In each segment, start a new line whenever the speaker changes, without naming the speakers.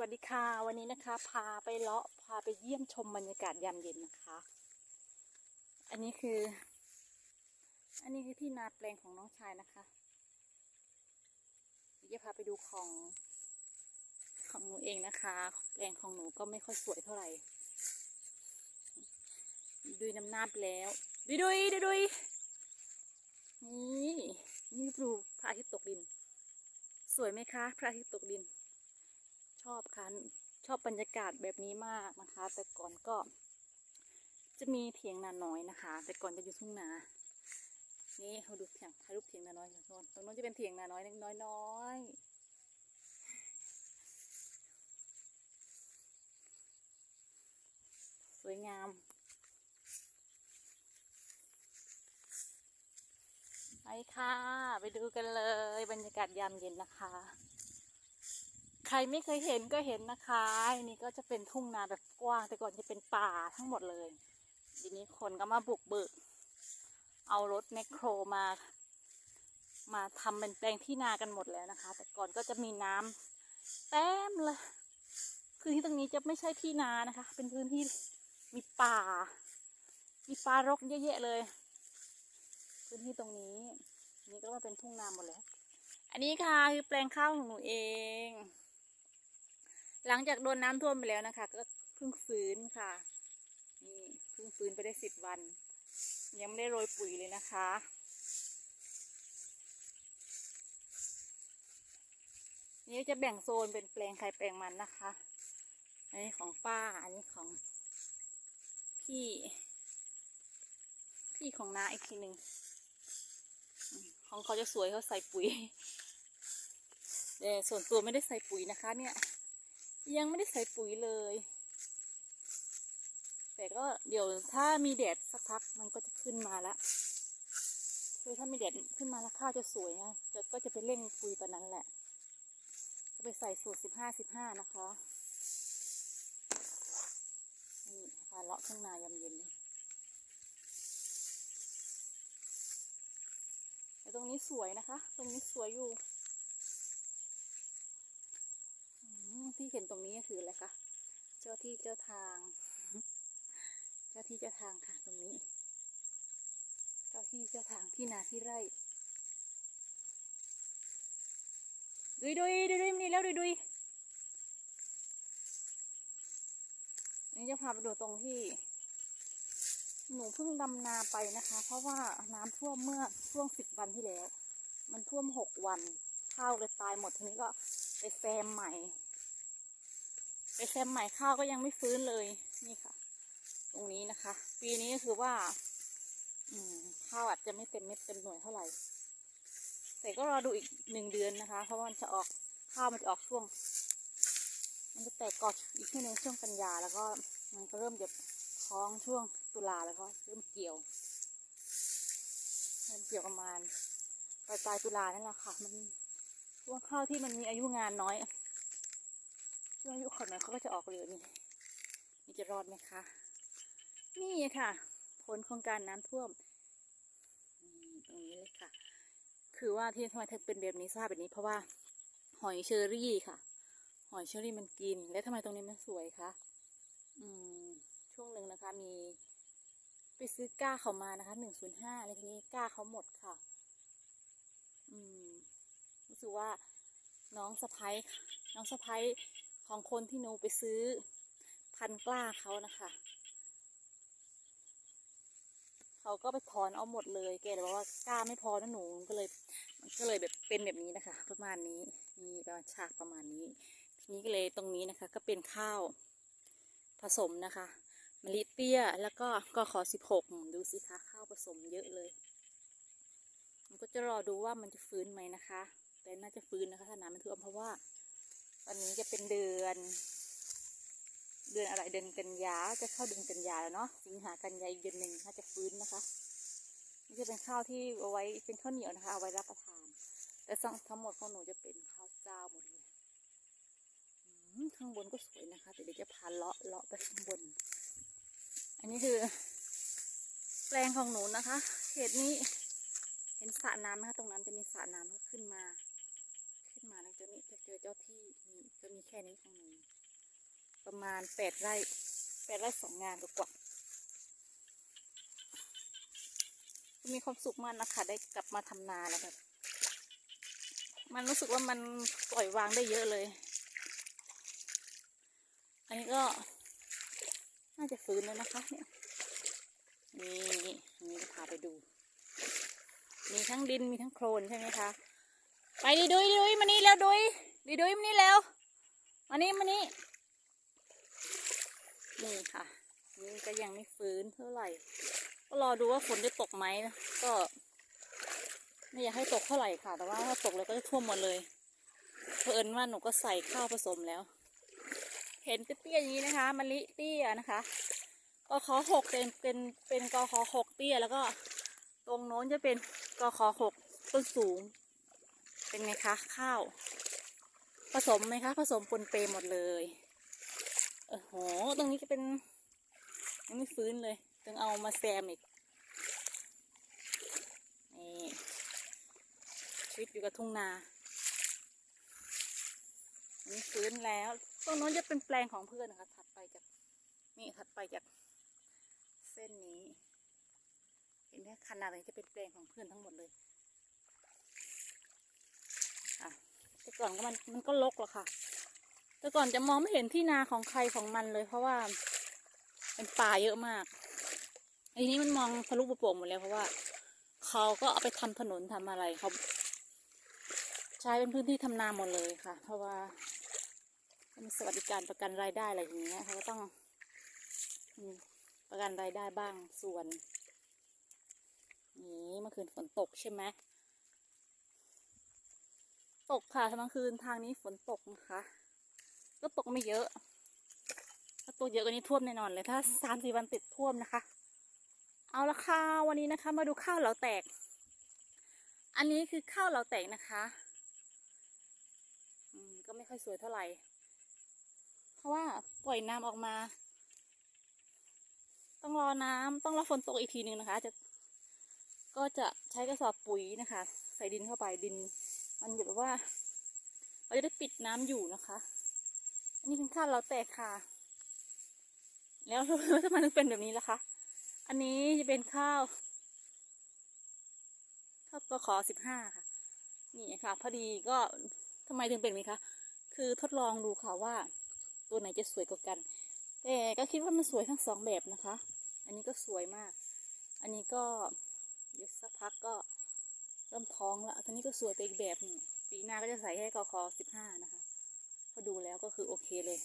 วัสดีค่ะวันนี้นะคะ พาไปเลาะพาไปเยี่ยมชมบรรยากาศยามเย็นนะคะ อันนี้คือ อันนี้คือที่นาแปลงของน้องชายนะคะเดี๋ยวจะพาไปดูของของหนูเองนะคะแปลงของหนูก็ไม่ค่อยสวยเท่าไหร่ดุยน้ำหน้าไปแล้วดุยดุยดุยดุยนี่นี่ดูพระอาทิตย์ตกดิน สวยไหมคะ พระอาทิตย์ตกดิน ชอบค่ะชอบบรรยากาศแบบนี้มากนะคะ แต่ก่อนก็จะมีเถียงนาน้อยนะคะ แต่ก่อนจะอยู่ทุ่งนา นี่เขาดูเถียงถ่ายรูปเถียงนาน้อยตรงโน้นตรงโน้นจะเป็นเถียงนาน้อยเล็กน้อยน้อยสวยงามไปค่ะ ไปดูกันเลย บรรยากาศยามเย็นนะคะ ใครไม่เคยเห็นก็เห็นนะคะอันนี้ก็จะเป็นทุ่งนาแบบกว้าง แต่ก่อนจะเป็นป่าทั้งหมดเลย ทีนี้คนก็มาบุกเบิก เอารถแมคโครมา มาทำเป็นแปลงที่นากันหมดแล้วนะคะ แต่ก่อนก็จะมีน้ำเต็มเลยพื้นที่ตรงนี้จะไม่ใช่ที่นานะคะ เป็นพื้นที่มีป่า มีป่ารกเยอะแยะเลย พื้นที่ตรงนี้ นี่ก็มาเป็นทุ่งนาหมดแล้ว อันนี้ค่ะคือแปลงข้าวของหนูเอง หลังจากโดนน้ำท่วมไปแล้วนะคะ ก็เพิ่งฟื้นค่ะ นี่เพิ่งฟื้นไปได้สิบวัน ยังไม่ได้โรยปุ๋ยเลยนะคะนี่จะแบ่งโซนเป็นแปลงใครแปลงมันนะคะ อันนี้ของป้า อันนี้ของพี่ พี่ของน้าอีกทีหนึ่ง ของเขาจะสวยเขาใส่ปุ๋ยแต่ส่วนตัวไม่ได้ใส่ปุ๋ยนะคะเนี่ย ยังไม่ได้ใส่ปุ๋ยเลย แต่ก็เดี๋ยวถ้ามีแดดสักพักมันก็จะขึ้นมาละคือถ้ามีแดดขึ้นมาแล้วข้าวจะสวยนะจะก็จะไปเร่งปุ๋ยตอนนั้นแหละ จะไปใส่สูตรสิบห้าสิบห้านะคะนี่พาเลาะข้างนายามเย็นเลยแต่ตรงนี้สวยนะคะ ตรงนี้สวยอยู่ อืม ที่เห็นตรงนี้คืออะไรคะ เจ้าที่เจ้าทาง เจ้าที่เจ้าทางค่ะตรงนี้ เจ้าที่เจ้าทางที่นาที่ไร่ดุยดุยดุยดุยมานี่แล้วดุยดุยอันนี้จะพาไปดูตรงที่ หนูเพิ่งดำนาไปนะคะ เพราะว่าน้ำท่วมเมื่อช่วงสิบวันที่แล้ว มันท่วมหกวันข้าวเลยตายหมดทีนี้ก็ไปแซมใหม่ ไปแซมใหม่ข้าวก็ยังไม่ฟื้นเลยนี่ค่ะ ตรงนี้นะคะ ปีนี้ก็คือว่า อืมข้าวอาจจะไม่เต็มเม็ดเต็มหน่วยเท่าไหร่ แต่ก็รอดูอีกหนึ่งเดือนนะคะ เพราะว่ามันจะออกข้าวมันจะออกช่วง มันจะแตกกอดอีกที่หนึ่งช่วงกันยาแล้วก็มันก็เริ่มจะท้องช่วงตุลาแล้วก็เริ่มเกี่ยวเริ่มเกี่ยวประมาณปลายปลายตุลานั่นแหละค่ะ มันช่วงข้าวที่มันมีอายุงานน้อย ช่วงอายุขอน่อยเขาก็จะออกเรือนี่นี่จะรอดไหมคะ นี่ค่ะ ผลของการน้ำท่วมนี่ตรงนี้เลยค่ะ คือว่าที่ทำไมถึงเป็นแบบนี้ทราบแบบนี้ เพราะว่าหอยเชอรี่ค่ะ หอยเชอรี่มันกิน แล้วทำไมตรงนี้มันสวยคะอืมช่วงหนึ่งนะคะ มี ไปซื้อก้าเขามานะคะหนึ่งศูนย์ห้าแล้วทีนี้ก้าเขาหมดค่ะ อืมรู้สึกว่าน้องสะพ้ยน้องสะพ้ย ของคนที่หนูไปซื้อพันกล้าเขานะคะ เขาก็ไปถอนเอาหมดเลย แกเลยบอกว่ากล้าไม่พอนะหนูก็เลย มันก็เลยแบบเป็นแบบนี้นะคะ ประมาณนี้มีประมาณฉากประมาณนี้ทีนี้ก็เลยตรงนี้นะคะ ก็เป็นข้าวผสมนะคะมะลิเตี้ยแล้วก็ก็ขอสิบหกดูสิคะข้าวผสมเยอะเลยมันก็จะรอดูว่ามันจะฟื้นไหมนะคะ แต่น่าจะฟื้นนะคะถ้าน้ำมันท่วมเพราะว่า ตอนนี้จะเป็นเดือน เดือนอะไรเดือนกันยาจะเข้าเดือนกันยาแล้วเนาะสิงหากันยาอีกเดือนหนึ่งน่าจะฟื้นนะคะ นี่จะเป็นข้าวที่เอาไว้เป็นข้าวเหนียวนะคะเอาไว้รับประทาน แต่ทั้งหมดของหนูจะเป็นข้าวเจ้าหมดเลยข้างบนก็สวยนะคะแต่เดี๋ยวจะพาเลาะเลาะไปข้างบน อันนี้คือแปลงของหนูนะคะ เขตนี้เห็นสระน้ำนะคะ ตรงนั้นจะมีสระน้ำก็ขึ้นมา นมาแล้วจะนี่จะเจอเจ้าที่นี่ก็มีแค่นี้ของหนูประมาณแปดไร่แปดไร่สองงานกว่ามีความสุขมากนะคะ ได้กลับมาทำนาแล้วแบบ มันรู้สึกว่ามันปล่อยวางได้เยอะเลย อันนี้ก็ น่าจะฟื้นแล้วนะคะ เนี่ยนี่นนี้จะพาไปดู มีทั้งดินมีทั้งโคลนใช่ไหมคะ ไปดิดุยดุยมานี่แล้วดุยดิดุยมานี่แล้วมานี่มานี่นี่ค่ะนี่ก็ยังไม่ฟื้นเท่าไหร่ ก็รอดูว่าฝนจะตกไหมนะก็ ไม่อยากให้ตกเท่าไหร่ค่ะ แต่ว่าถ้าตกแล้วก็จะท่วมหมดเลยเผอิญว่าหนูก็ใส่ข้าวผสมแล้ว เห็นเตี้ยๆอย่างนี้นะคะมะลิเตี้ยนะคะกขอหกเป็นเป็นเป็นกขอหกเตี้ยแล้วก็ ตรงโน้นจะเป็นกขอหกต้นสูง เป็นไงคะข้าว ผสมไหมคะ ผสมปนเปหมดเลยโอ้โหตรงนี้จะเป็นยังไม่ฟื้นเลยต้องเอามาแซมอีกนี่ชีวิตอยู่กับทุ่งนาอันนี่ฟื้นแล้วตรงโน้นจะเป็นแปลงของเพื่อนนะคะถัดไปจากนี่ถัดไปจากเส้นนี้ เห็นไหมขนาดนี้จะเป็นแปลงของเพื่อนทั้งหมดเลย ค่ะแต่ ก่อนก็มันมันก็ลกหรอกค่ะ แต่ก่อนจะมองไม่เห็นที่นาของใครของมันเลย เพราะว่าเป็นป่าเยอะมากทีนี้มันมองทะลุปุโป่งหมดแล้วเพราะว่าเขาก็เอาไปทำถนนทำอะไรเขาใช้เป็นพื้นที่ทำนาหมดเลยค่ะ เพราะว่ามีสวัสดิการประกันรายได้อะไรอย่างเงี้ยเขาก็ต้องประกันรายได้บ้างส่วน นี่เมื่อคืนฝนตกใช่ไหม ตกค่ะทั้งคืนทางนี้ฝนตกนะคะ ก็ตกไม่เยอะ ถ้าตกเยอะกว่านี้ท่วมแน่นอนเลย ถ้าสามสี่วันติดท่วมนะคะ เอาละค่ะวันนี้นะคะ มาดูข้าวเหลาแตก อันนี้คือข้าวเหลาแตกนะคะ อืมก็ไม่ค่อยสวยเท่าไหร่ เพราะว่าปล่อยน้ำออกมา ต้องรอน้ำต้องรอฝนตกอีกทีหนึ่งนะคะ จะ ก็จะใช้กระสอบปุ๋ยนะคะ ใส่ดินเข้าไปดิน มันแบบว่า เราจะได้ปิดน้ำอยู่นะคะ อันนี้เป็นข้าวเราแตกค่ะ แล้วทำไมถึงเป็นแบบนี้ล่ะคะ อันนี้จะเป็นข้าวข้าวกขอสิบห้าค่ะ นี่ค่ะ พอดีก็ทำไมถึงเป็นแบบนี้คะ คือทดลองดูค่ะว่า ตัวไหนจะสวยกว่ากัน แต่ก็คิดว่ามันสวยทั้งสองแบบนะคะ อันนี้ก็สวยมาก อันนี้ก็เดี๋ยวสักพักก็ เริ่มท้องแล้วทีนี้ก็สวยไปอีกแบบนึงปีหน้าก็จะใส่ให้กคอสิบห้านะคะพอดูแล้วก็คือโอเคเลย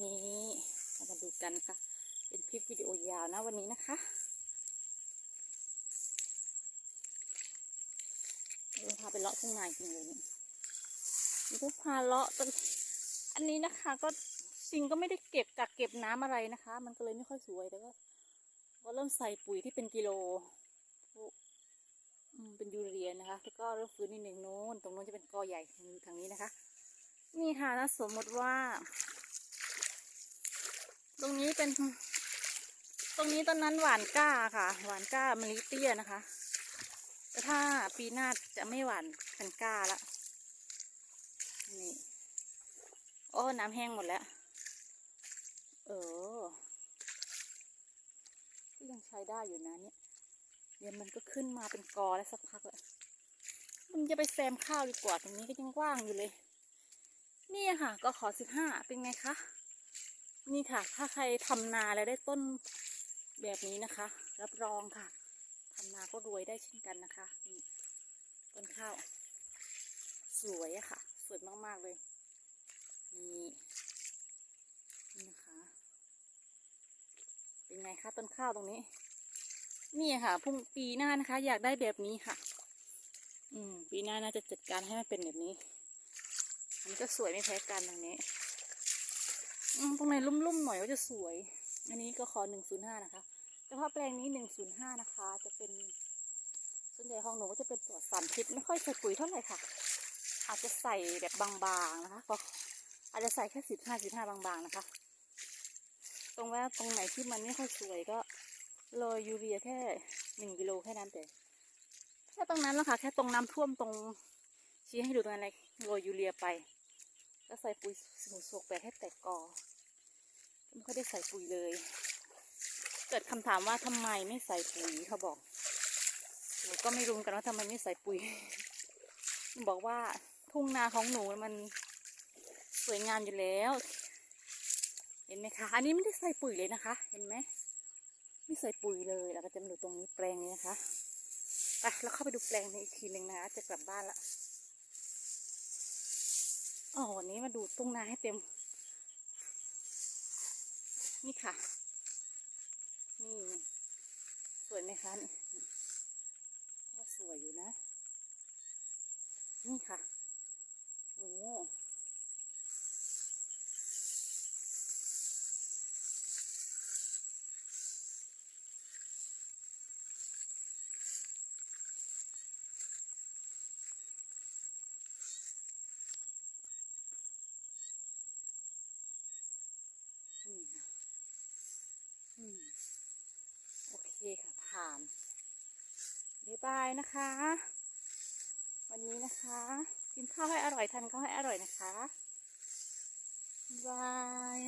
นี่เรามาดูกันค่ะ เป็นคลิปวิดีโอยาวนะวันนี้นะคะเราพาไปเลาะทุ่งนาจริงเลยนี่นี่ก็พาเลาะต้นอันนี้นะคะ ก็จริงก็ไม่ได้เก็บกักเก็บน้ำอะไรนะคะ มันก็เลยไม่ค่อยสวยแต่ก็ ก็เริ่มใส่ปุ๋ยที่เป็นกิโลเป็นยูเรียนะคะ แล้วก็เริ่มฟื้นนิดหนึ่งโน้น ตรงโน้นจะเป็นกอใหญ่อยู่ทางนี้นะคะ นี่ค่ะถ้าสมมติว่า ตรงนี้เป็น ตรงนี้ต้นนั้นหวานก้าค่ะ หวานก้ามะลิเตี้ยนะคะ แต่ถ้าปีหน้าจะไม่หวานเป็นก้าละ นี่ โอ้ น้ำแห้งหมดแล้ว เออ ยังใช้ได้อยู่นะเนี่ยเดี๋ยวมันก็ขึ้นมาเป็นกอแล้วสักพักแหละมันจะไปแซมข้าวดีกว่าตรงนี้ก็ยังว่างอยู่เลย นี่ค่ะก็ขอสิบห้าเป็นไงคะนี่ค่ะ ถ้าใครทำนาแล้วได้ต้นแบบนี้นะคะ รับรองค่ะทำนาก็รวยได้เช่นกันนะคะนี่ต้นข้าว สวยอะค่ะ สวยมากๆเลยนี่นะคะ เป็นไงคะต้นข้าวตรงนี้ นี่ค่ะพุ่งปีหน้านะคะ อยากได้แบบนี้ค่ะ อืม ปีหน้าน่าจะจัดการให้มันเป็นแบบนี้อันก็สวยไม่แพ้กันตรงนี้อืมตรงไหนลุ่มๆหน่อยก็จะสวย อันนี้ก็ขอหนึ่งศูนย์ห้านะคะ แต่ว่าแปลงนี้หนึ่งศูนย์ห้านะคะ จะเป็นส่วนใหญ่ของหนูก็จะเป็นตัวสารพิษไม่ค่อยใส่ปุ๋ยเท่าไหร่ค่ะ อาจจะใส่แบบบางๆนะคะก็อาจจะใส่แค่สิบห้าสิบห้าบางๆนะคะ ตรงว่าตรงไหนที่มันไม่ค่อยสวยก็โรยยูเรียแค่หนึ่งกิโลแค่นั้นแต่แค่ตรงนั้นแหละค่ะ แค่ตรงน้ำท่วมตรงชี้ให้ดูตรงนั้นอะไรโรยยูเรียไป ก็ใส่ปุ๋ยสมุนโศกไปให้แตกกอไม่ค่อยได้ใส่ปุ๋ยเลย เกิดคำถามว่าทำไมไม่ใส่ปุ๋ยเขาบอกหนูก็ไม่รู้เหมือนกันว่าทำไมไม่ใส่ปุ๋ย บอกว่าทุ่งนาของหนูมันสวยงามอยู่แล้ว ห็นไหมคะ อันนี้ไม่ได้ใส่ปุ๋ยเลยนะคะ เห็นไหม ไม่ใส่ปุ๋ยเลยแล้วก็จะมาดูตรงนี้แปลงนี้นะคะ ไป แล้วเข้าไปดูแปลงนี้อีกทีหนึ่งนะคะ จะกลับบ้านละอ๋อวันนี้มาดูทุ่งนาให้เต็ม นี่ค่ะ นี่ สวยไหมคะนี่ว่าสวยอยู่นะ นี่ค่ะ โอ้นี่นะอืม โอเคค่ะ ผ่าน บายนะคะ วันนี้นะคะ กินข้าวให้อร่อยทานข้าวให้อร่อยนะคะบาย